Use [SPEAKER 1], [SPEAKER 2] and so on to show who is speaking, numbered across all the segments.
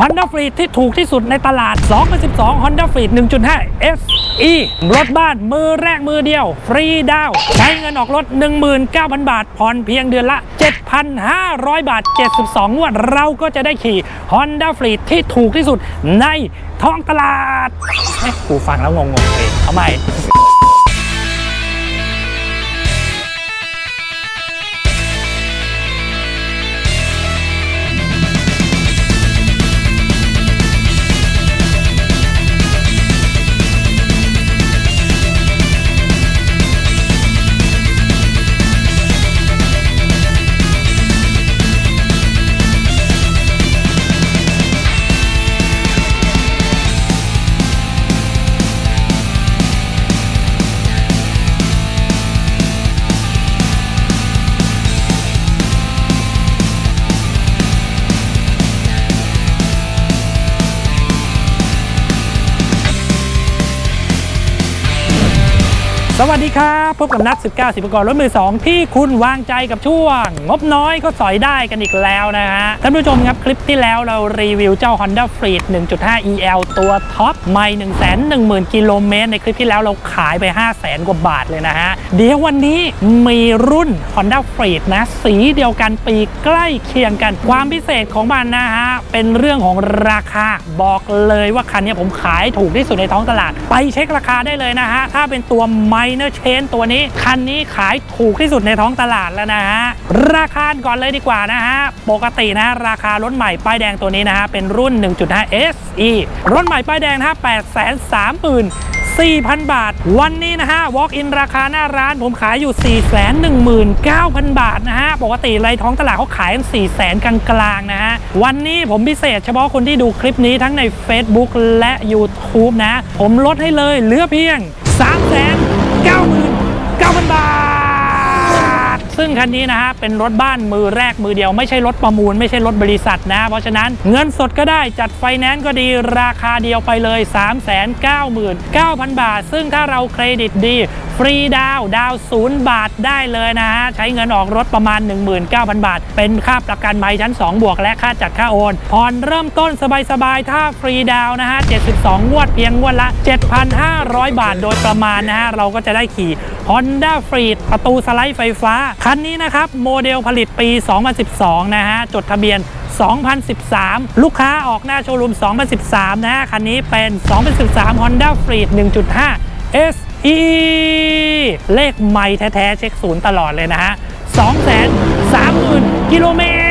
[SPEAKER 1] Honda f r e e ที่ถูกที่สุดในตลาด 2012 Honda f r e e 1.5 SE รถบ้านมือแรกมือเดียว ฟรีดาว ใช้เงินออกรถ 19,000 บาท ผ่อนเพียงเดือนละ 7,500 บาท 72งวด เราก็จะได้ขี่ Honda f r e e ที่ถูกที่สุดในท้องตลาดเอ๊ะกูฟังแล้วงงๆเองทำไม วัสดีครับ พบกับนัด 19สิบกรรถมือ 2 ที่คุณวางใจกับช่วง งบน้อยก็สอยได้กันอีกแล้วนะฮะ ท่านผู้ชมครับคลิปที่แล้วเรารีวิวเจ้า Honda Freed 1.5 EL ตัวท็อปไม่110,000 กิโลเมตรในคลิปที่แล้วเราขายไป 500,000กว่าบาทเลยนะฮะ เดี๋ยววันนี้มีรุ่น Honda Freed นะ สีเดียวกันปีใกล้เคียงกันความพิเศษของมันนะฮะ เป็นเรื่องของราคาบอกเลยว่าคันนี้ผมขายถูกที่สุดในท้องตลาด ไปเช็คราคาได้เลยนะฮะถ้าเป็นตัวไม Minor Chain ตัวนี้ คันนี้ขายถูกที่สุดในท้องตลาดแล้วนะฮะ ราคาก่อนเลยดีกว่านะฮะ ปกตินะราคารถใหม่ป้ายแดงตัวนี้นะฮะ เป็นรุ่น 1.5 SE รถใหม่ป้ายแดงนะฮะ830,000 4,000 บาท วันนี้นะฮะ walk in ราคาหน้าร้านผมขายอยู่ 419,000 บาทนะฮะ ปกติไรท้องตลาดเขาขายกัน400,000กลางๆนะฮะ วันนี้ผมพิเศษเฉพาะคนที่ดูคลิปนี้ทั้งใน Facebook และ YouTube นะ ผมลดให้เลยเหลือเพียง 3 0 0 0 0 399,000บาท ซึ่งคันนี้นะฮะเป็นรถบ้านมือแรกมือเดียวไม่ใช่รถประมูล ไม่ใช่รถบริษัทนะเพราะฉะนั้นเงินสดก็ได้จัดไฟแนนซ์ก็ดีราคาเดียวไปเลย 399,000 บาท ซึ่งถ้าเราเครดิตดีฟรีดาวดาวศูนย์บาทได้เลยนะฮะ ใช้เงินออกรถประมาณ 19,000 บาท เป็นค่าประกันภัยชั้น 2 บวกและค่าจัดค่าโอนผ่อนเริ่มต้นสบายๆ ถ้าฟรีดาวนะฮะ 72 งวดเพียงงวดละ 7,500 บาทโดยประมาณนะฮะ เราก็จะได้ขี่ Honda Freed ประตูสไลด์ไฟฟ้าคันนี้นะครับโมเดลผลิตปี 2012 นะฮะ จดทะเบียน 2013 ลูกค้าออกหน้าโชว์รูม 2013 นะฮะ คันนี้เป็น 2013 Honda Freed 1.5 SE เลขไม่แท้ๆ เช็คศูนย์ตลอดเลยนะฮะ 230,000 กิโลเมตร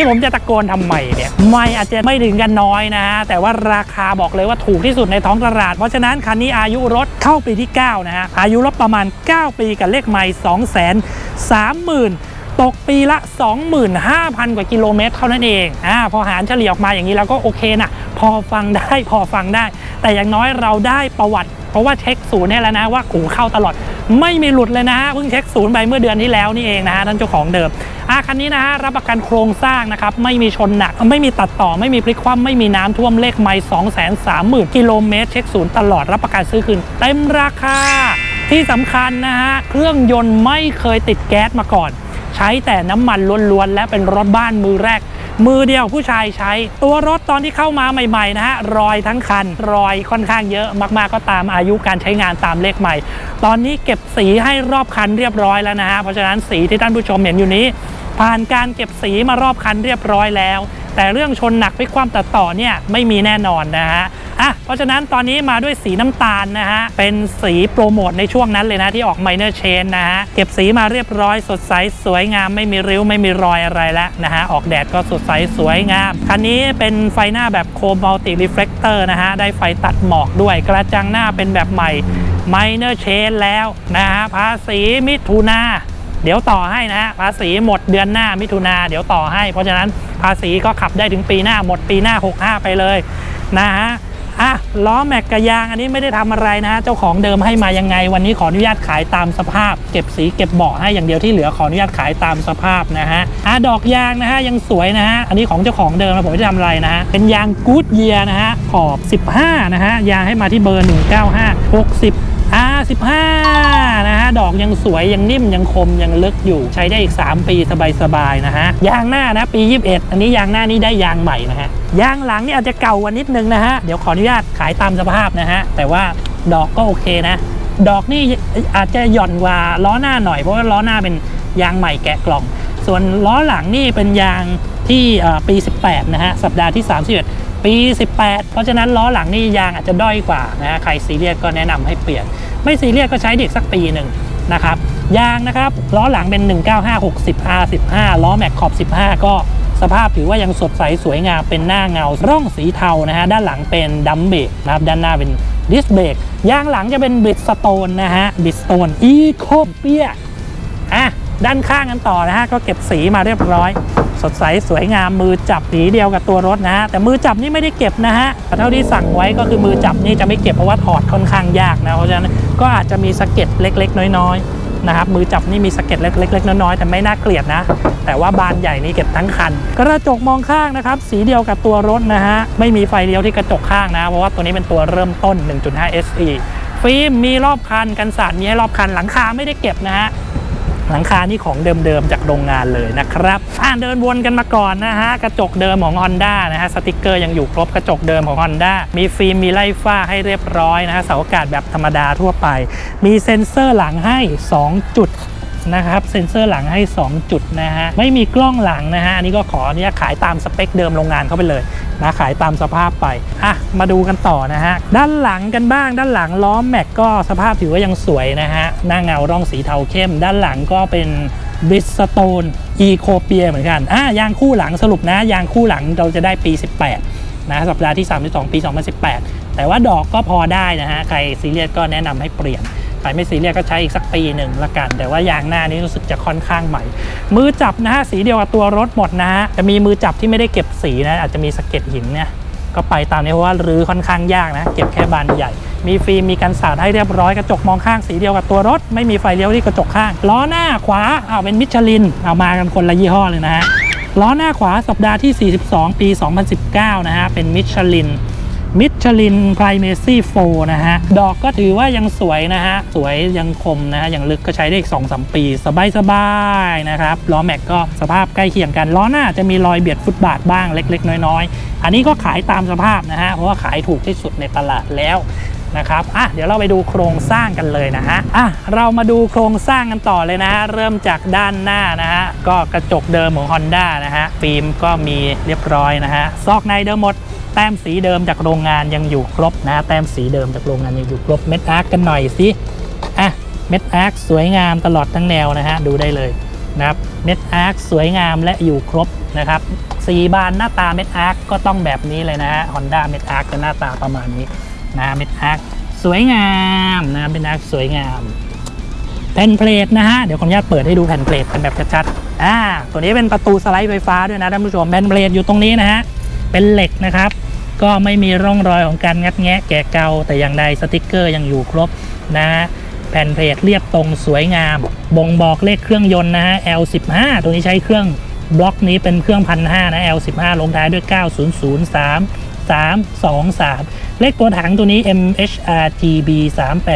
[SPEAKER 1] นี่ผมจะตะโกนทำไมเนี่ยไม่อาจจะไม่ถึงกันน้อยนะฮะแต่ว่าราคาบอกเลยว่าถูกที่สุดในท้องตลาด เพราะฉะนั้นคันนี้อายุรถเข้าปีที่ 9 นะฮะอายุรถประมาณ 9 ปีกับเลขไม่230,000ตกปีละ 25,000 กว่ากิโลเมตรเท่านั้นเองอ่าพอหารเฉลี่ยออกมาอย่างนี้เราก็โอเคนะ พอฟังได้พอฟังได้ แต่อย่างน้อยเราได้ประวัติ เพราะว่าเช็คศูนย์ให้แล้วนะว่ากูเข้าตลอด ไม่มีหลุดเลยนะฮะเพิ่งเช็คศูนย์ไปเมื่อเดือนที่แล้วนี่เองนะฮะท่านเจ้าของเดิม อะคันนี้นะฮะรับประกันโครงสร้างนะครับไม่มีชนหนักไม่มีตัดต่อไม่มีพลิกคว่ำไม่มีน้ำท่วมเลขไม่2 3 0 0 0 0กิโลเมตรเช็คศูนย์ตลอดรับประกันซื้อคืนเต็มราคา ที่สำคัญนะฮะเครื่องยนต์ไม่เคยติดแก๊สมาก่อน ใช้แต่น้ำมันล้วนๆและเป็นรถบ้านมือแรกมือเดียวผู้ชายใช้ ตัวรถตอนที่เข้ามาใหม่ ๆ นะฮะ รอยทั้งคัน รอยค่อนข้างเยอะมากๆก็ตามอายุการใช้งานตามเลขใหม่ ตอนนี้เก็บสีให้รอบคันเรียบร้อยแล้วนะฮะ เพราะฉะนั้นสีที่ท่านผู้ชมเห็นอยู่นี้ ผ่านการเก็บสีมารอบคันเรียบร้อยแล้ว แต่เรื่องชนหนักไปความตัดต่อเนี่ยไม่มีแน่นอนนะฮะอะเพราะฉะนั้นตอนนี้มาด้วยสีน้ำตาลนะฮะ เป็นสีโปรโมทในช่วงนั้นเลยนะที่ออก Minor Chain นะฮะ เก็บสีมาเรียบร้อยสดใสสวยงามไม่มีริ้วไม่มีรอยอะไรแล้วนะฮะ ออกแดดก็สดใสสวยงาม คันนี้เป็นไฟหน้าแบบโคมมัลติรีเฟล็กเตอร์นะฮะ ได้ไฟตัดหมอกด้วยกระจังหน้าเป็นแบบใหม่ Minor Chain แล้วนะฮะภาษีมิถุนา เดี๋ยวต่อให้นะฮะภาษีหมดเดือนหน้ามิถุนาเดี๋ยวต่อให้ เพราะฉะนั้นภาษีก็ขับได้ถึงปีหน้าหมดปีหน้า 65 ไปเลยนะฮะอะล้อแม็กกระยางอันนี้ไม่ได้ทำอะไรนะฮะเจ้าของเดิมให้มายังไง วันนี้ขออนุญาตขายตามสภาพ เก็บสีเก็บเบาะให้อย่างเดียวที่เหลือขออนุญาตขายตามสภาพนะฮะอะดอกยางนะฮะยังสวยนะฮะอันนี้ของเจ้าของเดิมนะผมไม่ได้ทำอะไรนะฮะเป็นยางกู๊ดเยียนะฮะขอบ 15 นะฮะยางให้มาที่เบอร์ 195 60 R 65นะฮะดอกยังสวยยังนิ่มยังคมยังลึกอยู่ใช้ได้อีก 3 ปีสบายๆนะฮะยางหน้านะปี 21 อันนี้ยางหน้านี่ได้ยางใหม่นะฮะยางหลังนี่อาจจะเก่ากว่านิดนึงนะฮะเดี๋ยวขออนุญาตขายตามสภาพนะฮะแต่ว่าดอกก็โอเคนะ ดอกนี่อาจจะหย่อนกว่าล้อหน้าหน่อยเพราะว่าล้อหน้าเป็นยางใหม่แกะกล่อง ส่วนล้อหลังนี่เป็นยางที่ปี 18 นะฮะ สัปดาห์ที่ 31 ปี 18 เพราะฉะนั้นล้อหลังนี่ยางอาจจะด้อยกว่านะฮะใครซีเรียสก็แนะนำให้เปลี่ยน ไม่ซีเรียสก็ใช้เด็กสักปีหนึ่งนะครับยางนะครับล้อหลังเป็น 19560 R15 ล้อแม็กขอบ 15 ก็สภาพถือว่ายังสดใสสวยงามเป็นหน้าเงา ร่องสีเทานะฮะด้านหลังเป็นดัมเบรกนะครับด้านหน้าเป็นดิสเบรกยางหลังจะเป็นบริดสโตนนะฮะบริดสโตนอีโคเปียอะ ด้านข้างกันต่อนะฮะก็เก็บสีมาเรียบร้อย สดใสสวยงามมือจับสีเดียวกับตัวรถนะฮะแต่มือจับนี่ไม่ได้เก็บนะฮะแต่เท่าที่สั่งไว้ก็คือมือจับนี่จะไม่เก็บเพราะว่าถอดค่อนข้างยากนะเพราะฉะนั้นก็อาจจะมีสะเก็ดเล็ก ๆ น้อยๆนะครับมือจับนี่มีสะเก็ดเล็ก ๆ น้อยๆแต่ไม่น่าเกลียดนะ แต่ว่าบานใหญ่นี่เก็บทั้งคัน กระจกมองข้างนะครับสีเดียวกับตัวรถนะฮะไม่มีไฟเลี้ยวที่กระจกข้างนะ เพราะว่าตัวนี้เป็นตัวเริ่มต้น 1.5 SE ฟิล์มมีรอบคันกันสาดมีให้รอบคันหลังคาไม่ได้เก็บนะฮะ หลังคานี่ของเดิมๆจากโรงงานเลยนะครับอ่าเดินวนกันมาก่อนนะฮะกระจกเดิมของ Honda นะฮะสติกเกอร์ยังอยู่ครบกระจกเดิมของ Honda มีฟิล์มมีไล่ฝ้าให้เรียบร้อยนะฮะเสาอากาศแบบธรรมดาทั่วไป มีเซ็นเซอร์หลังให้ 2 จุด นะครับเซ็นเซอร์หลังให้ 2 จุดนะฮะไม่มีกล้องหลังนะฮะอันนี้ก็ขออนุญาตขายตามสเปคเดิมโรงงานเข้าไปเลยนะขายตามสภาพไปอะมาดูกันต่อนะฮะด้านหลังกันบ้าง ด้านหลังล้อแม็กก็สภาพถือว่ายังสวยนะฮะหน้าเงาร่องสีเทาเข้ม ด้านหลังก็เป็นบริสโตนอีโคเปียเหมือนกันอะยางคู่หลังสรุปนะยางคู่หลังเราจะได้ปี 18 นะ สัปดาห์ที่ 32 ปี 2018 แต่ว่าดอกก็พอได้นะฮะใครซีเรียสก็แนะนำให้เปลี่ยน ใครไม่ซีเรียสก็ใช้อีกสักปีหนึ่งละกัน แต่ว่ายางหน้านี้รู้สึกจะค่อนข้างใหม่ มือจับนะฮะสีเดียวกับตัวรถหมดนะฮะจะมีมือจับที่ไม่ได้เก็บสีนะอาจจะมีสะเก็ดหินเนี่ยก็ไปตามนี้เพราะว่ารื้อค่อนข้างยากนะ เก็บแค่บานใหญ่ มีฟิล์มมีกันสาดให้เรียบร้อยกระจกมองข้างสีเดียวกับตัวรถ ไม่มีไฟเลี้ยวที่กระจกข้าง ล้อหน้าขวาเอาเป็นมิชลิน เอามากันคนละยี่ห้อเลยนะฮะล้อหน้าขวาสัปดาห์ที่ 42 ปี 2019 นะฮะเป็นมิชลิน มิชลินไพรเมซี่โฟนะฮะ ดอกก็ถือว่ายังสวยนะฮะ สวยยังคมนะฮะ ยังลึกก็ใช้ได้อีก2-3ปี สบายๆนะครับ ล้อแม็กก็สภาพใกล้เคียงกัน ล้อหน้าจะมีรอยเบียดฟุตบาทบ้างเล็ก ๆ น้อย ๆ อันนี้ก็ขายตามสภาพนะฮะ เพราะว่าขายถูกที่สุดในตลาดแล้วนะครับ อะ เดี๋ยวเราไปดูโครงสร้างกันเลยนะฮะ อะ เรามาดูโครงสร้างกันต่อเลยนะฮะ เริ่มจากด้านหน้านะฮะ ก็กระจกเดิมของ Honda นะฮะ ฟิล์มก็มีเรียบร้อยนะฮะ ซอกในเดิมหมด แต้มสีเดิมจากโรงงานยังอยู่ครบนะแต้มสีเดิมจากโรงงานยังอยู่ครบเม็ดอาร์คกันหน่อยสิอะเม็ดอาร์คสวยงามตลอดทั้งแนวนะฮะดูได้เลยนะครับเม็ดอาร์คสวยงามและอยู่ครบนะครับสีบานหน้าตาเม็ดอาร์คก็ต้องแบบนี้เลยนะฮะ Honda เม็ดอาร์คจะหน้าตาประมาณนี้นะเม็ดอาร์คสวยงามนะเม็ดอาร์คสวยงามแผ่นเพลทนะฮะเดี๋ยวขออนุญาตเปิดให้ดูแผ่นเพลทกันแบบชัดๆอ่าตัวนี้เป็นประตูสไลด์ไฟฟ้าด้วยนะท่านผู้ชมแผ่นเพลทอยู่ตรงนี้นะฮะ เป็นเหล็กนะครับ ก็ไม่มีร่องรอยของการงัดแงะแกะเกาแต่อย่างใดสติกเกอร์ยังอยู่ครบนะฮะแผ่นเพลทเรียบตรงสวยงาม บ่งบอกเลขเครื่องยนต์นะฮะ L15 ตัวนี้ใช้เครื่องบล็อกนี้เป็นเครื่องพันห้านะ L15 ลงท้ายด้วย 9003 323 เลขตัวถังตัวนี้ MHRGB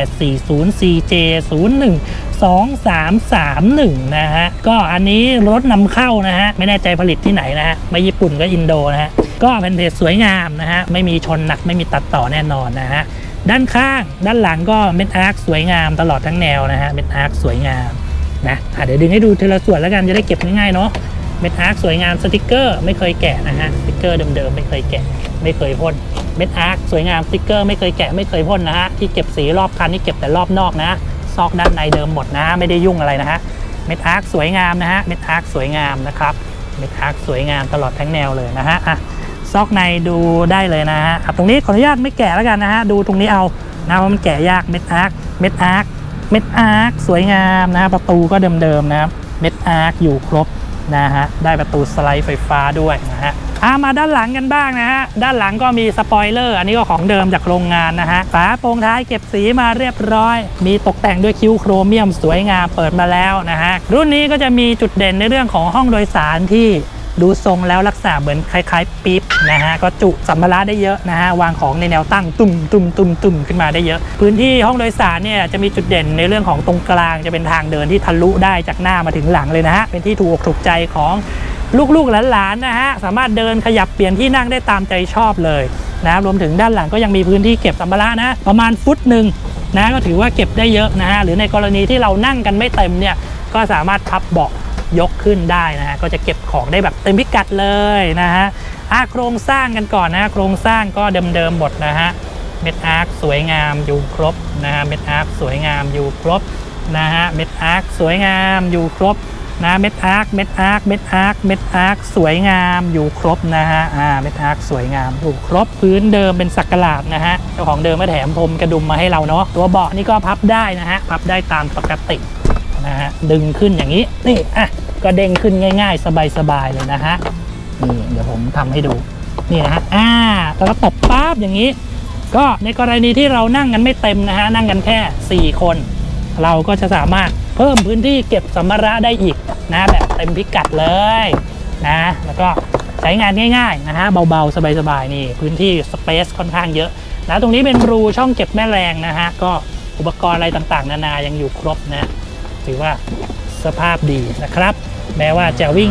[SPEAKER 1] 3840 CJ 01 2331 นะฮะ ก็อันนี้รถนำเข้านะฮะ ไม่แน่ใจผลิตที่ไหนนะฮะ ไม่ญี่ปุ่นก็อินโดนะฮะ ก็เป็นเพจสวยงามนะฮะไม่มีชนหนักไม่มีตัดต่อแน่นอนนะฮะด้านข้างด้านหลังก็เม็ดอาร์คสวยงามตลอดทั้งแนวนะฮะเม็ดอาร์คสวยงามนะะเดี๋ยวดึงให้ดูทีละส่วนแล้วกันจะได้เก็บง่ายๆเนาะเม็ดอาร์คสวยงามสติกเกอร์ไม่เคยแกะนะฮะสติกเกอร์เดิมๆไม่เคยแกะ ไม่เคยพ่นเม็ดอาร์คสวยงามสติกเกอร์ไม่เคยแกะไม่เคยพ่นนะฮะที่เก็บสีรอบคันนี่เก็บแต่รอบนอกนะซอกด้านในเดิมหมดนะไม่ได้ยุ่งอะไรนะฮะเม็ดอาร์คสวยงามนะฮะเม็ดอาร์คสวยงามนะครับเม็ดอาร์คสวยงามตลอดทั้งแนวเลยนะฮะอะ ซอกในดูได้เลยนะฮะตรงนี้ขออนุญาตไม่แกะแล้วกันนะฮะดูตรงนี้เอานะว่ามันแกะยากเม็ดอาร์คเม็ดอาร์คเม็ดอาร์คสวยงามนะฮะประตูก็เดิมๆนะเม็ดอาร์คอยู่ครบนะฮะได้ประตูสไลด์ไฟฟ้าด้วยนะฮะอะมาด้านหลังกันบ้างนะฮะด้านหลังก็มีสปอยเลอร์อันนี้ก็ของเดิมจากโรงงานนะฮะฝาโปรงท้ายเก็บสีมาเรียบร้อย มีตกแต่งด้วยคิ้วโครเมียมสวยงามเปิดมาแล้วนะฮะรุ่นนี้ก็จะมีจุดเด่นในเรื่องของห้องโดยสารที่ ดูทรงแล้วลักษณะเหมือนคล้ายๆปี๊บนะฮะก็จุสัมภาระได้เยอะนะฮะวางของในแนวตั้งตุ่มตุ่มตุ่มตุ่มขึ้นมาได้เยอะ พื้นที่ห้องโดยสารเนี่ยจะมีจุดเด่นในเรื่องของตรงกลางจะเป็นทางเดินที่ทะลุได้จากหน้ามาถึงหลังเลยนะฮะเป็นที่ถูกอกถูกใจของลูกๆหลานๆนะฮะสามารถเดินขยับเปลี่ยนที่นั่งได้ตามใจชอบเลยนะรวมถึงด้านหลังก็ยังมีพื้นที่เก็บสัมภาระนะประมาณฟุตหนึ่งนะก็ถือว่าเก็บได้เยอะนะฮะหรือในกรณีที่เรานั่งกันไม่เต็มเนี่ยก็สามารถพับเบาะ ยกขึ้นได้นะฮะก็จะเก็บของได้แบบเต็มพิกัดเลยนะฮะอะโครงสร้างกันก่อนนะฮะโครงสร้างก็เดิมๆหมดนะฮะเม็ดอาร์คสวยงามอยู่ครบนะฮะเม็ดอาร์คสวยงามอยู่ครบนะฮะเม็ดอาร์คสวยงามอยู่ครบนะเม็ดอาร์คเม็ดอาร์คเม็ดอาร์คเม็ดอาร์คสวยงามอยู่ครบนะฮะอ่าเม็ดอาร์คสวยงามอยู่ครบพื้นเดิมเป็นสักหลาดนะฮะเจ้าของเดิมก็แถมพรมกระดุมมาให้เราเนาะตัวเบาะนี่ก็พับได้นะฮะพับได้ตามปกติ นะฮะดึงขึ้นอย่างนี้นี่อะก็เด้งขึ้นง่าย ๆ สบายๆเลยนะฮะนี่เดี๋ยวผมทำให้ดูนี่นะฮะอ่าแล้วก็ตบปั๊บอย่างนี้ ก็ในกรณีที่เรานั่งกันไม่เต็มนะฮะนั่งกันแค่ 4 คน เราก็จะสามารถเพิ่มพื้นที่เก็บสัมภาระได้อีกนะแบบเต็มพิกัดเลยนะแล้วก็ใช้งานง่ายๆนะฮะเบาๆ สบายๆนี่พื้นที่สเปซค่อนข้างเยอะนะตรงนี้เป็นรูช่องเก็บแม่แรงนะฮะก็อุปกรณ์อะไรต่างๆ นานายังอยู่ครบนะ ถือว่าสภาพดีนะครับ แม้ว่าจะวิ่ง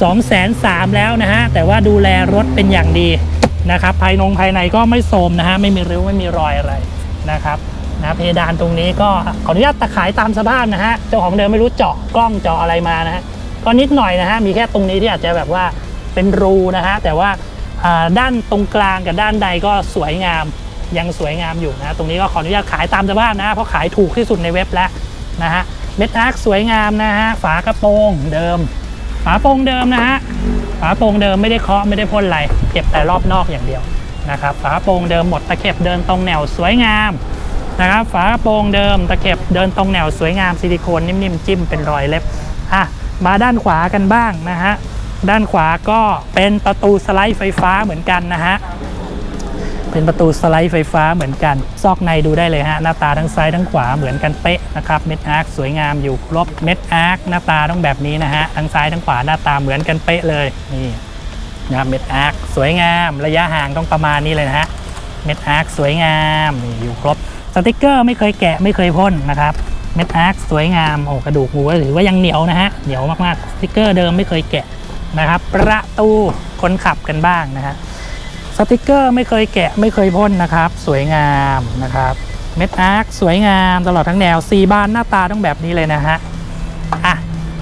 [SPEAKER 1] 2 0 0 0แล้วนะฮะ แต่ว่าดูแลรถเป็นอย่างดีนะครับ ภายนงภายในก็ไม่โทรมนะฮะ ไม่มีริ้วไม่มีรอยอะไรนะครับนะเพดานตรงนี้ก็ขออนุญาตตะขายตามสภาพนะฮะ เจ้าของเดิมไม่รู้เจาะกล้องเจาะอะไรมานะฮะ ก็นิดหน่อยนะฮะ มีแค่ตรงนี้ที่อาจจะแบบว่าเป็นรูนะฮะ แต่ว่าด้านตรงกลางกับด้านใดก็สวยงามยังสวยงามอยู่นะ ตรงนี้ก็ขออนุญาตขายตามสภาพนะ เพราะขายถูกที่สุดในเว็บแล้วนะฮะ เม็ดอาร์คสวยงามนะฮะ ฝากระโปรงเดิม ฝาโปรงเดิมนะฮะ ฝาโปรงเดิมไม่ได้เคาะไม่ได้พ่นอะไร เก็บแต่รอบนอกอย่างเดียวนะครับ ฝาโปรงเดิมหมดตะเข็บเดินตรงแนวสวยงามนะครับ ฝาโปรงเดิมตะเข็บเดินตรงแนวสวยงามซิลิโคนนิ่มๆจิ้มเป็นรอยเล็บ อะ มาด้านขวากันบ้างนะฮะ ด้านขวาก็เป็นประตูสไลด์ไฟฟ้าเหมือนกันนะฮะ เป็นประตูสไลด์ไฟฟ้าเหมือนกัน ซอกในดูได้เลยฮะ หน้าตาทั้งซ้ายทั้งขวาเหมือนกันเป๊ะนะครับเม็ดอาร์คสวยงามอยู่ครบเม็ดอาร์คหน้าตาต้องแบบนี้นะฮะ ทั้งซ้ายทั้งขวาหน้าตาเหมือนกันเป๊ะเลยนี่นะครับเม็ดอาร์คสวยงามระยะห่างต้องประมาณนี้เลยนะฮะเม็ดอาร์คสวยงามนี่อยู่ครบสติกเกอร์ไม่เคยแกะไม่เคยพ่นนะครับเม็ดอาร์คสวยงามโอ้กระดูกหมูถือว่ายังเหนียวนะฮะเหนียวมากๆสติกเกอร์เดิมไม่เคยแกะนะครับ ประตูคนขับกันบ้างนะฮะ สติกเกอร์ไม่เคยแกะไม่เคยพ่นนะครับ สวยงามนะครับเม็ดอาร์คสวยงามตลอดทั้งแนวซีบานหน้าตาต้องแบบนี้เลยนะฮะอะ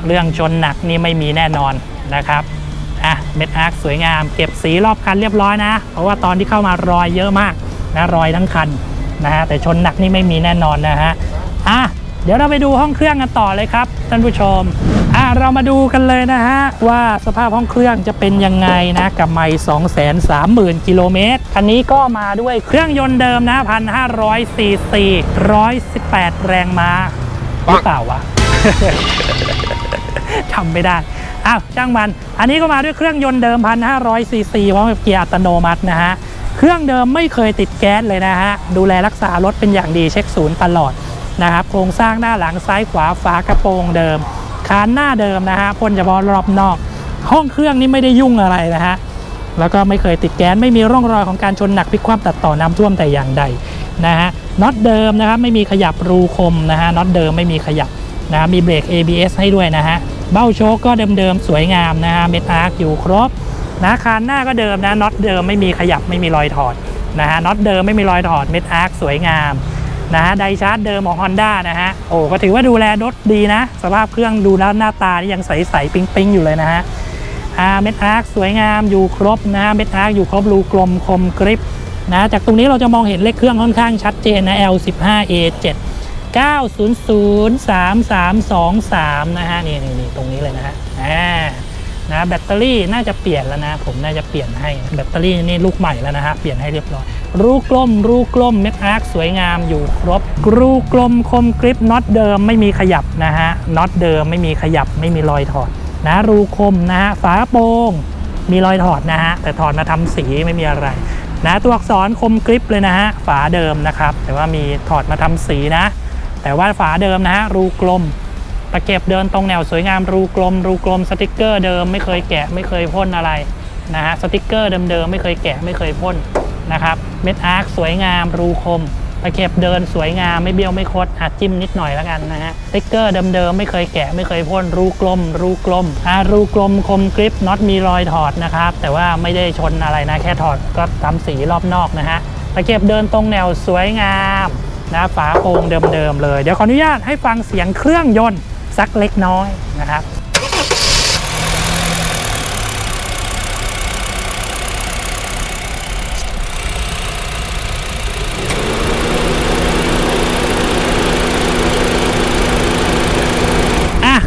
[SPEAKER 1] เรื่องชนหนักนี่ไม่มีแน่นอนนะครับอะเม็ดอาร์คสวยงาม เก็บสีรอบคันเรียบร้อยนะ เพราะว่าตอนที่เข้ามารอยเยอะมากนะรอยทั้งคันนะฮะแต่ชนหนักนี่ไม่มีแน่นอนนะฮะอะ ดี๋ยวเราไปดูห้องเครื่องกันต่อเลยครับท่านผู้ชมอะเรามาดูกันเลยนะฮะว่าสภาพห้องเครื่องจะเป็นยังไงนะกับไม่2 3 0 0 0 0กิโลเมตรคันนี้ก็มาด้วยเครื่องยนต์เดิมนะ1,500ซีซี118 แรงม้าหรือเปล่าวะจำไม่ได้อ้าวช่างมัน อันนี้ก็มาด้วยเครื่องยนต์เดิม1,500ซีซีพร้อมกับเกียร์อัตโนมัตินะฮะเครื่องเดิมไม่เคยติดแก๊สเลยนะฮะดูแลรักษารถเป็นอย่างดีเช็คศูนย์ตลอด นะครับโครงสร้างหน้าหลังซ้ายขวาฝากระโปรงเดิมคานหน้าเดิมนะฮะพ่นเฉพาะรอบนอก ห้องเครื่องนี่ไม่ได้ยุ่งอะไรนะฮะแล้วก็ไม่เคยติดแก๊สไม่มีร่องรอยของการชนหนักพลิกคว่ำตัดต่อน้ำท่วมแต่อย่างใดนะฮะน็อตเดิมนะครับไม่มีขยับรูคมนะฮะน็อตเดิมไม่มีขยับนะฮะมีเบรก ABS ให้ด้วยนะฮะเบ้าโชคก็เดิมๆสวยงามนะฮะเมทอาร์คอยู่ครบนะคานหน้าก็เดิมนะน็อตเดิมไม่มีขยับไม่มีรอยถอดนะฮะน็อตเดิมไม่มีรอยถอดเมทอาร์คสวยงาม นะฮะไดชาร์จเดิมของ Honda นะฮะโอ้ก็ถือว่าดูแลรถดีนะ สภาพเครื่องดูแล้วหน้าตานี่ยังใสๆปิ๊งๆ อยู่เลยนะฮะอาเม็ดอาร์คสวยงามอยู่ครบนะเม็ดอาร์คอยู่ครบรูกลมคมกริปนะจากตรงนี้เราจะมองเห็นเลขเครื่องค่อนข้างชัดเจนนะ L15A7 9003323 นะฮะนี่นี่นี่ตรงนี้เลยนะฮะอ่านะแบตเตอรี่น่าจะเปลี่ยนแล้วนะ ผมน่าจะเปลี่ยนให้แบตเตอรี่นี่ลูกใหม่แล้วนะฮะเปลี่ยนให้เรียบร้อย รูกลมรูกลมเม็ดอาร์คสวยงามอยู่ครบรูกลมคมกริปน็อตเดิมไม่มีขยับนะฮะน็อตเดิมไม่มีขยับไม่มีรอยถอดนะรูคมนะฮะฝาโปร่งมีรอยถอดนะฮะแต่ถอดมาทำสีไม่มีอะไร นะตัวอักษรคมกริปเลยนะฮะฝาเดิมนะครับ แต่ว่ามีถอดมาทำสีนะ แต่ว่าฝาเดิมนะฮะรูกลมตะเก็บเดินตรงแนวสวยงามรูกลม รูกลมสติกเกอร์เดิมไม่เคยแกะไม่เคยพ่นอะไรนะฮะสติกเกอร์เดิมๆไม่เคยแกะไม่เคยพ่น นะครับ เม็ดอาร์คสวยงาม รูคมตะเข็บเดินสวยงามไม่เบี้ยวไม่คดอาจจิ้มนิดหน่อยแล้วกันนะฮะสติ๊กเกอร์เดิมๆ ไม่เคยแกะไม่เคยพ่นรูกลม รูกลมอ่ารูกลมคมกริปน็อตมีรอยถอดนะครับ แต่ว่าไม่ได้ชนอะไรนะ แค่ถอดก็ทำสีรอบนอกนะฮะตะเข็บเดินตรงแนวสวยงามนะฝาโปร่งเดิมๆเลย เดี๋ยวขออนุญาตให้ฟังเสียงเครื่องยนต์สักเล็กน้อยนะครับ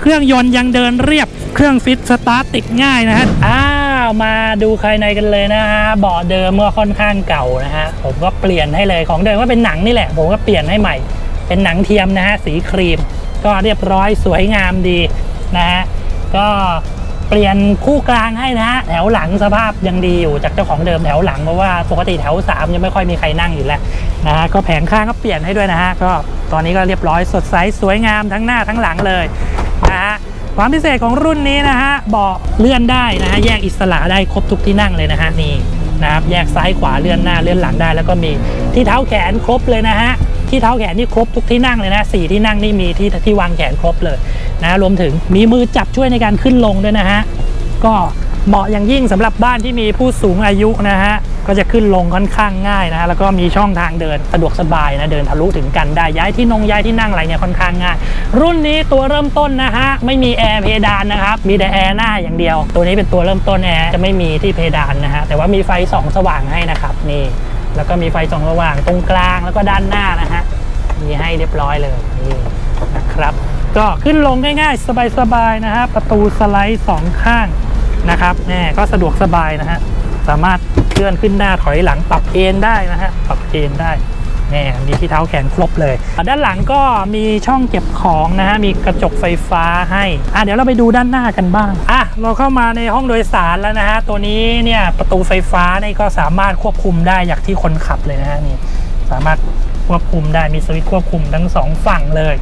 [SPEAKER 1] เครื่องยนต์ยังเดินเรียบ เครื่องฟิตสตาร์ทติดง่ายนะฮะอ้าวมาดูภายในกันเลยนะฮะเบาะเดิมก็ค่อนข้างเก่านะฮะผมก็เปลี่ยนให้เลยของเดิมก็เป็นหนังนี่แหละ ผมก็เปลี่ยนให้ใหม่ เป็นหนังเทียมนะฮะสีครีม ก็เรียบร้อยสวยงามดีนะฮะก็เปลี่ยนคู่กลางให้นะฮะแถวหลังสภาพยังดีอยู่จากเจ้าของเดิมแถวหลังเพราะว่าปกติแถวสามยังไม่ค่อยมีใครนั่งอยู่แล้วนะฮะก็แผงข้างก็เปลี่ยนให้ด้วยนะฮะก็ตอนนี้ก็เรียบร้อยสดใสสวยงามทั้งหน้าทั้งหลังเลย นะฮะความพิเศษของรุ่นนี้นะฮะเบาะเลื่อนได้นะฮะแยกอิสระได้ครบทุกที่นั่งเลยนะฮะนี่นะครับแยกซ้ายขวาเลื่อนหน้าเลื่อนหลังได้ แล้วก็มีที่เท้าแขนครบเลยนะฮะที่เท้าแขนนี่ครบทุกที่นั่งเลยนะสี่ที่นั่งนี่มีที่ที่วางแขนครบเลยนะรวมถึงมีมือจับช่วยในการขึ้นลงด้วยนะฮะก็เหมาะอย่างยิ่งสำหรับบ้านที่มีผู้สูงอายุนะฮะ ก็จะขึ้นลงค่อนข้างง่ายนะฮะแล้วก็มีช่องทางเดินสะดวกสบายนะเดินทะลุถึงกันได้ย้ายที่นงย้ายที่นั่งอะไรเนี่ยค่อนข้างง่าย รุ่นนี้ตัวเริ่มต้นนะฮะไม่มีแอร์เพดานนะครับมีแต่แอร์หน้าอย่างเดียว ตัวนี้เป็นตัวเริ่มต้นแอร์จะไม่มีที่เพดานนะฮะแต่ว่ามีไฟส่องสว่างให้นะครับนี่แล้วก็มีไฟส่องสว่างตรงกลางแล้วก็ด้านหน้านะฮะมีให้เรียบร้อยเลยนี่นะครับก็ขึ้นลงง่ายๆ สบายๆนะฮะประตูสไลด์สองข้างนะครับแน่ก็สะดวกสบายนะฮะ สามารถเคลื่อนขึ้นหน้าถอยหลังปรับเอนได้นะฮะปรับเอนได้นี่มีที่เท้าแขนครบเลย ด้านหลังก็มีช่องเก็บของนะฮะ มีกระจกไฟฟ้าให้ อะเดี๋ยวเราไปดูด้านหน้ากันบ้าง อะ เราเข้ามาในห้องโดยสารแล้วนะฮะ ตัวนี้เนี่ยประตูไฟฟ้านี่ก็สามารถควบคุมได้อย่างที่คนขับเลยนะฮะนี่ สามารถควบคุมได้ มีสวิตช์ควบคุมทั้งสองฝั่งเลย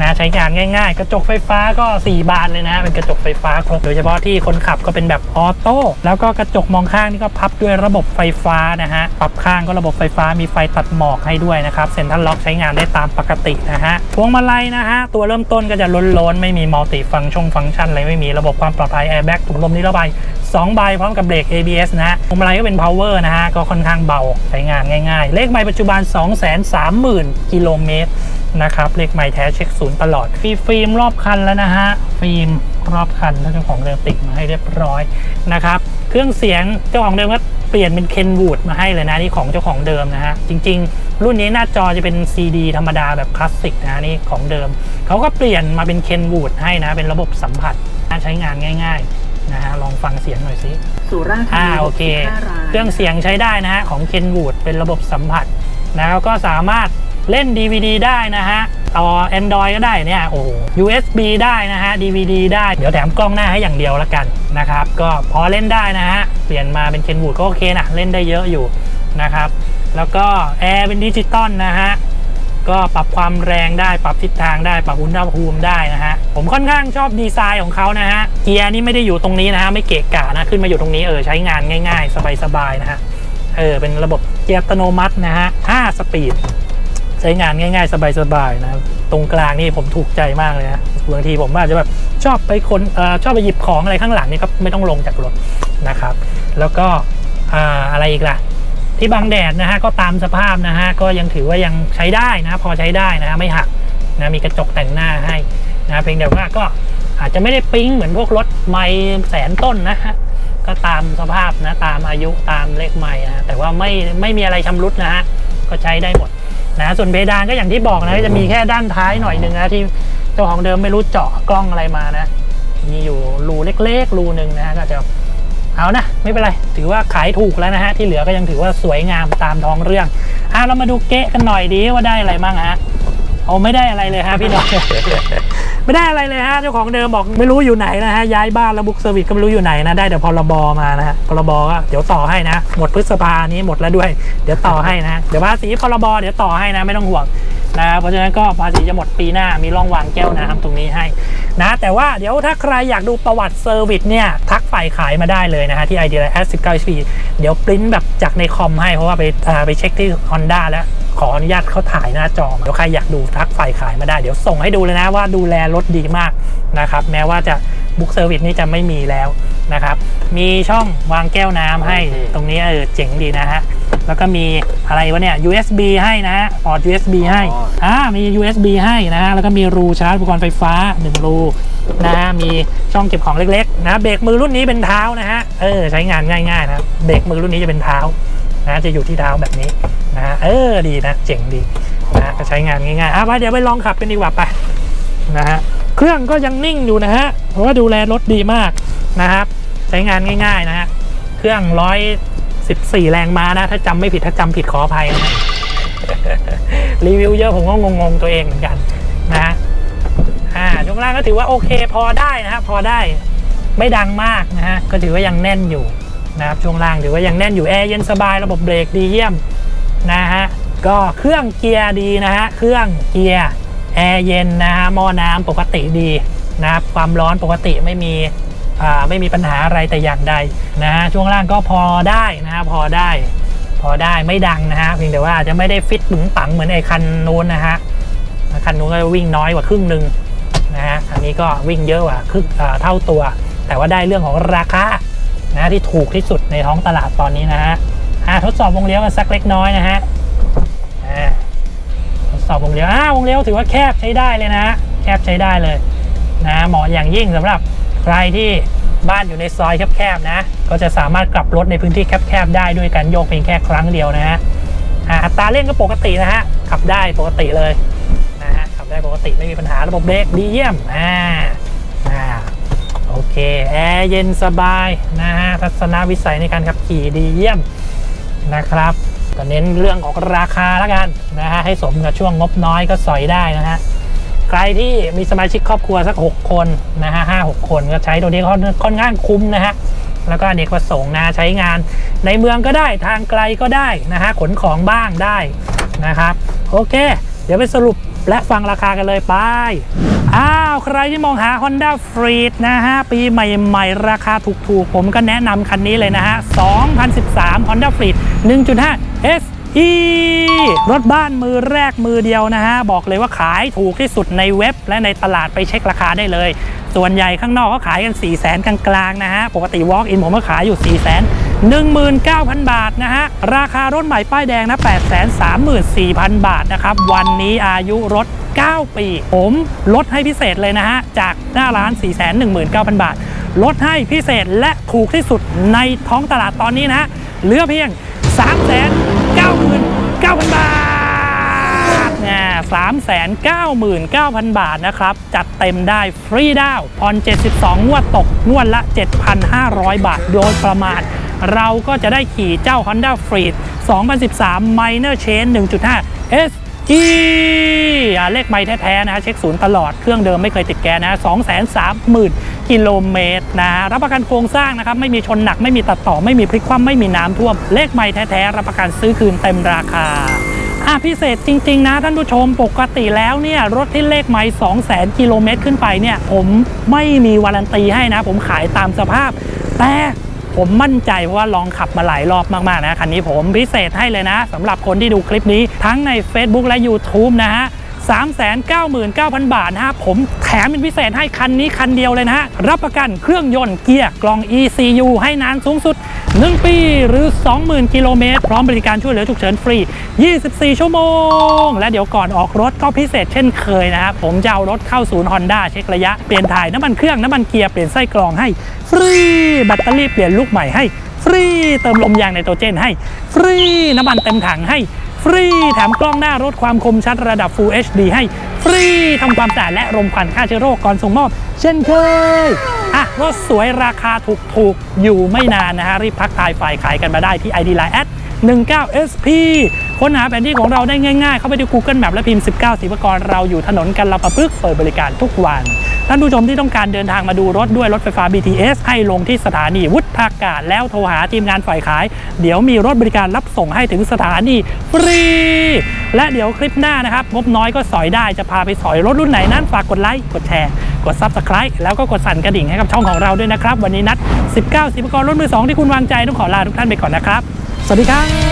[SPEAKER 1] นะใช้งานง่ายๆ กระจกไฟฟ้าก็ 4 บานเลยนะเป็นกระจกไฟฟ้าครบโดยเฉพาะที่คนขับก็เป็นแบบออโต้แล้วก็กระจกมองข้างนี่ก็พับด้วยระบบไฟฟ้านะฮะปรับข้างก็ระบบไฟฟ้ามีไฟตัดหมอกให้ด้วยนะครับเซ็นทรัลล็อกใช้งานได้ตามปกตินะฮะพวงมาลัยนะฮะตัวเริ่มต้นก็จะล้นๆ ไม่มีมัลติฟังชงฟังก์ชันอะไรไม่มีระบบความปลอดภัยแอร์แบ็กถุงลมนิรภัย2ใบพร้อมกับเบรก ABS นะฮะพวงมาลัยก็เป็น power นะฮะก็ค่อนข้างเบาใช้งานง่าย ๆ เลขใหม่ปัจจุบัน 230,000กิโลเมตร นะครับเลขใหม่แท้เช็คศูนย์ตลอดมีฟิล์มรอบคันแล้วนะฮะฟิล์มรอบคันเจ้าของเดิมติดมาให้เรียบร้อยนะครับเครื่องเสียงเจ้าของเดิมก็เปลี่ยนเป็นเคนวูดมาให้เลยนะนี่ของเจ้าของเดิมนะฮะจริง ๆ รุ่นนี้หน้าจอจะเป็น CD ธรรมดาแบบคลาสสิกนะนี่ของเดิมเขาก็เปลี่ยนมาเป็นเคนวูดให้นะเป็นระบบสัมผัสใช้งานง่ายๆนะฮะลองฟังเสียงหน่อยสิ
[SPEAKER 2] สุราษฎร์ธา
[SPEAKER 1] อ่า
[SPEAKER 2] นี
[SPEAKER 1] โอเค
[SPEAKER 2] 65ราย
[SPEAKER 1] เครื่องเสียงใช้ได้นะฮะของ Kenwood เป็นระบบสัมผัสนะแล้วก็สามารถ เล่น DVD ได้นะฮะต่อ Android ก็ได้เนี่ยโอ้ USB ได้นะฮะ DVD ได้เดี๋ยวแถมกล้องหน้าให้อย่างเดียวละกันนะครับ ก็พอเล่นได้นะฮะ เปลี่ยนมาเป็น Kenwood ก็โอเคนะเล่นได้เยอะอยู่นะครับ แล้วก็แอร์เป็นดิจิตอลนะฮะ ก็ปรับความแรงได้ปรับทิศทางได้ปรับอุณหภูมิได้นะฮะ ผมค่อนข้างชอบดีไซน์ของเขานะฮะเกียร์นี่ไม่ได้อยู่ตรงนี้นะฮะไม่เกะกะนะขึ้นมาอยู่ตรงนี้เออใช้งานง่าย ๆ สบายๆนะฮะเออเป็นระบบเกียร์อัตโนมัตินะฮะ5สปีด ใช้งานง่ายๆ สบายๆนะครับตรงกลางนี่ผมถูกใจมากเลยนะบางทีผมอาจจะแบบชอบไปคนอชอบไปหยิบของอะไรข้างหลังนี่ก็ไม่ต้องลงจากรถนะครับ แล้วก็อ่าอะไรอีกล่ะ ที่บังแดดนะฮะก็ตามสภาพนะฮะก็ยังถือว่ายังใช้ได้นะพอใช้ได้นะไม่หักนะมีกระจกแต่งหน้าให้นะเพียงแต่ว่าก็อาจจะไม่ได้ปิ๊งเหมือนพวกรถไม่แสนต้นนะฮะก็ตามสภาพนะตามอายุตามเลขไม่นะฮะแต่ว่าไม่ไม่มีอะไรชำรุดนะฮะก็ใช้ได้หมด นะส่วนเพดานก็อย่างที่บอกนะจะมีแค่ด้านท้ายหน่อยหนึ่งนะที่เจ้าของเดิมไม่รู้เจาะกล้องอะไรมานะ มีอยู่รูเล็กๆรูหนึ่งนะฮะก็จะเอานะไม่เป็นไร ถือว่าขายถูกแล้วนะฮะ ที่เหลือก็ยังถือว่าสวยงามตามท้องเรื่องอะเรามาดูเกะกันหน่อยดีว่าได้อะไรบ้างฮะเอาไม่ได้อะไรเลยฮะพี่น้อง ไม่ได้อะไรเลยฮะเจ้าของเดิมบอกไม่รู้อยู่ไหนนะฮะย้ายบ้านแล้วบุ๊กเซอร์วิสก็ไม่รู้อยู่ไหนนะได้แต่พรบมานะฮะพรบก็เดี๋ยวต่อให้นะ หมดพฤษภานี้หมดแล้วด้วย เดี๋ยวต่อให้นะเดี๋ยวภาษีพรบเดี๋ยวต่อให้นะไม่ต้องห่วงนะเพราะฉะนั้นก็ภาษีจะหมดปีหน้ามีร่องวางแก้วน้ำตรงนี้ให้นะแต่ว่าเดี๋ยวถ้าใครอยากดูประวัติเซอร์วิสเนี่ยทักฝ่ายขายมาได้เลยนะฮะที่ ID s 19 HP เก้าเดี๋ยวปริ้นแบบจากในคอมให้เพราะว่าไปอ่าไปเช็คที่ Honda แล้ว ออนุญาตเขาถ่ายหน้าจอมาเดี๋ยวใครอยากดูทักฝ่ายขายมาได้ เดี๋ยวส่งให้ดูเลยนะว่าดูแลรถดีมากนะครับ แม้ว่าจะบุ๊กเซอร์วิสนี่จะไม่มีแล้วนะครับ มีช่องวางแก้วน้ำให้ตรงนี้เออเจ๋งดีนะฮะ แล้วก็มีอะไรวะเนี่ย USB ให้นะฮะพอร์ต USB ให้
[SPEAKER 2] อ๋อ
[SPEAKER 1] อ่ามี USB ให้นะฮะ แล้วก็มีรูชาร์จอุปกรณ์ไฟฟ้า 1 รูนะฮะ มีช่องเก็บของเล็กๆนะ เบรกมือรุ่นนี้เป็นเท้านะฮะ เออ ใช้งานง่ายๆนะ เบรกมือรุ่นนี้จะเป็นเท้า นะจะอยู่ที่เท้าแบบนี้นะเออดีนะเจ๋งดีนะก็ใช้งานง่ายๆอะไปเดี๋ยวไปลองขับกันดีกว่าไปนะฮะเครื่องก็ยังนิ่งอยู่นะฮะเพราะว่าดูแลรถดีมากนะครับ ใช้งานง่าย ๆนะฮะเครื่องร้อยสิบสี่แรงม้านะ ถ้าจำไม่ผิดถ้าจำผิดขออภัยนะรีวิวเยอะผมก็งงๆตัวเองเหมือนกันนะฮะอ่าช่วงล่างก็ถือว่าโอเคพอได้นะครับพอได้ไม่ดังมากนะฮะก็ถือว่ายังแน่นอยู่ นะครับช่วงล่างถือว่ายังแน่นอยู่แอร์เย็นสบายระบบเบรกดีเยี่ยมนะฮะก็เครื่องเกียร์ดีนะฮะเครื่องเกียร์แอร์เย็นนะฮะหม้อน้ำปกติดีนะครับความร้อนปกติไม่มีอ่าไม่มีปัญหาอะไรแต่อย่างใดนะฮะช่วงล่างก็พอได้นะฮะพอได้ พอได้ไม่ดังนะฮะเพียงแต่ว่าจะไม่ได้ฟิตปึงปังเหมือนไอ้คันนู้นนะฮะคันนู้นก็วิ่งน้อยกว่าครึ่งหนึ่งนะฮะอันนี้ก็วิ่งเยอะกว่าครึ่งเท่าตัว แต่ว่าได้เรื่องของราคา นะที่ถูกที่สุดในท้องตลาดตอนนี้นะฮะทดสอบวงเลี้ยวกันสักเล็กน้อยนะฮะทดสอบวงเลี้ยวอ่าวงเลี้ยวถือว่าแคบใช้ได้เลยนะแคบใช้ได้เลยนะเหมาะอย่างยิ่งสำหรับใครที่บ้านอยู่ในซอยแคบๆนะ ก็จะสามารถกลับรถในพื้นที่แคบๆได้ด้วยการโยกเพียงแค่ครั้งเดียวนะฮะอัตราเร่งก็ปกตินะฮะขับได้ปกติเลยนะฮะขับได้ปกติไม่มีปัญหาระบบเบรกดีเยี่ยมอ่าอ่า โอเค แอร์เย็นสบายนะฮะ ทัศนวิสัยในการขับขี่ดีเยี่ยมนะครับก็เน้นเรื่องของราคาแล้วกันนะฮะ ให้สมกับช่วงงบน้อยก็สอยได้นะฮะ ใครที่มีสมาชิกครอบครัวสัก 6 คนนะฮะห้าหกคนก็ใช้ตัวนี้ค่อนค่อนข้างคุ้มนะฮะ แล้วก็เนกประสงค์นะใช้งานในเมืองก็ได้ทางไกลก็ได้นะฮะ ขนของบ้างได้นะครับ โอเค เดี๋ยวไปสรุป และฟังราคากันเลยไป อ้าว ใครที่มองหา Honda Freed นะฮะ ปีใหม่ๆ ราคาถูกๆ ผมก็แนะนำคันนี้เลยนะฮะ 2013 Honda Freed 1.5 SE รถบ้านมือแรกมือเดียวนะฮะ บอกเลยว่าขายถูกที่สุดในเว็บและในตลาดไปเช็คราคาได้เลย ส่วนใหญ่ข้างนอกก็ขายกัน 4 0 0 0 0 0กลางๆนะฮะ ปกติ Walk in ผมก็ขายอยู่ 4 0 0 0 0 19,000 บาทนะฮะ ราคารถใหม่ป้ายแดงนะ 834,000 บาทนะครับ วันนี้อายุรถ 9 ปี ผมลดให้พิเศษเลยนะฮะ จากหน้าร้าน 419,000 บาท ลดให้พิเศษและถูกที่สุดในท้องตลาดตอนนี้นะฮะ เหลือเพียง 399,000 บาทนะ399,000 บาทนะครับ จัดเต็มได้ฟรีดาวน์ผ่อน 72 งวดตก งวดละ 7,500 บาท โดยประมาณ เราก็จะได้ขี่เจ้า Honda Freed 2013 Minor Change 1.5 S E อ่าเลขไม่แท้ๆนะเช็คศูนย์ตลอดเครื่องเดิมไม่เคยติดแกนะ2 3 0 0 0 0 กิโลเมตรนะรับประกันโครงสร้างนะครับ ไม่มีชนหนักไม่มีตัดต่อไม่มีพลิกคว่ำไม่มีน้ำท่วม เลขไม่แท้ๆรับประกันซื้อคืนเต็มราคาอะพิเศษจริง ๆ นะ ท่านผู้ชมปกติแล้วเนี่ย รถที่เลขไม่2 0 0 0 0 0 กิโลเมตรขึ้นไปเนี่ย ผมไม่มีวารันตีให้นะ ผมขายตามสภาพ แต่ ผมมั่นใจเพราะว่าลองขับมาหลายรอบมากๆนะคันนี้ผมพิเศษให้เลยนะสำหรับคนที่ดูคลิปนี้ทั้งใน Facebook และ YouTube นะฮะ 399,000 บาทนะฮะผมแถมเป็นพิเศษให้คันนี้คันเดียวเลยนะฮะ รับประกันเครื่องยนต์เกียร์กล่อง ECU ให้นานสูงสุด 1 ปีหรือ 20,000 กิโลเมตร พร้อมบริการช่วยเหลือฉุกเฉินฟรี 24 ชั่วโมง และเดี๋ยวก่อนออกรถก็พิเศษเช่นเคยนะครับผมจะเอารถเข้าศูนย์ Honda เช็คระยะ เปลี่ยนถ่ายน้ำมันเครื่องน้ำมันเกียร์เปลี่ยนไส้กรองให้ฟรีแบตเตอรี่เปลี่ยนลูกใหม่ให้ฟรีเติมลมยางไนโตรเจนให้ ฟรีน้ำมันเต็มถังให้ ฟรี แถมกล้องหน้ารถความคมชัดระดับ Full HD ให้ฟรีทำความสะอาดและรมควันฆ่าเชื้อโรคก่อนส่งมอบ เช่นเคยอะรถสวยราคาถูกๆ อยู่ไม่นานนะฮะรีบทักทายฝ่ายขายกันมาได้ที่ ID Line แอด 19 SP ค้นหาแผนที่ของเราได้ง่ายๆ เข้าไปที่ Google Map และพิมพ์ 19สีปกรเราอยู่ถนนกันลาปะพึกษ์เปิดบริการทุกวัน ท่านผู้ชมที่ต้องการเดินทางมาดูรถด้วยรถไฟฟ้า BTS ให้ลงที่สถานีวุฒากาศ แล้วโทรหาทีมงานฝ่ายขาย เดี๋ยวมีรถบริการรับส่งให้ถึงสถานีฟรี และเดี๋ยวคลิปหน้านะครับ งบน้อยก็สอยได้จะพาไปสอยรถรุ่นไหนนั้นฝากกดไลค์กดแชร์ กด Subscribe แล้วก็กดสั่นกระดิ่งให้กับช่องของเราด้วยนะครับ วันนี้นัด 19 สิบกรรถมือสองที่คุณวางใจต้องขอลาทุกท่านไปก่อนนะครับ สวัสดีครับ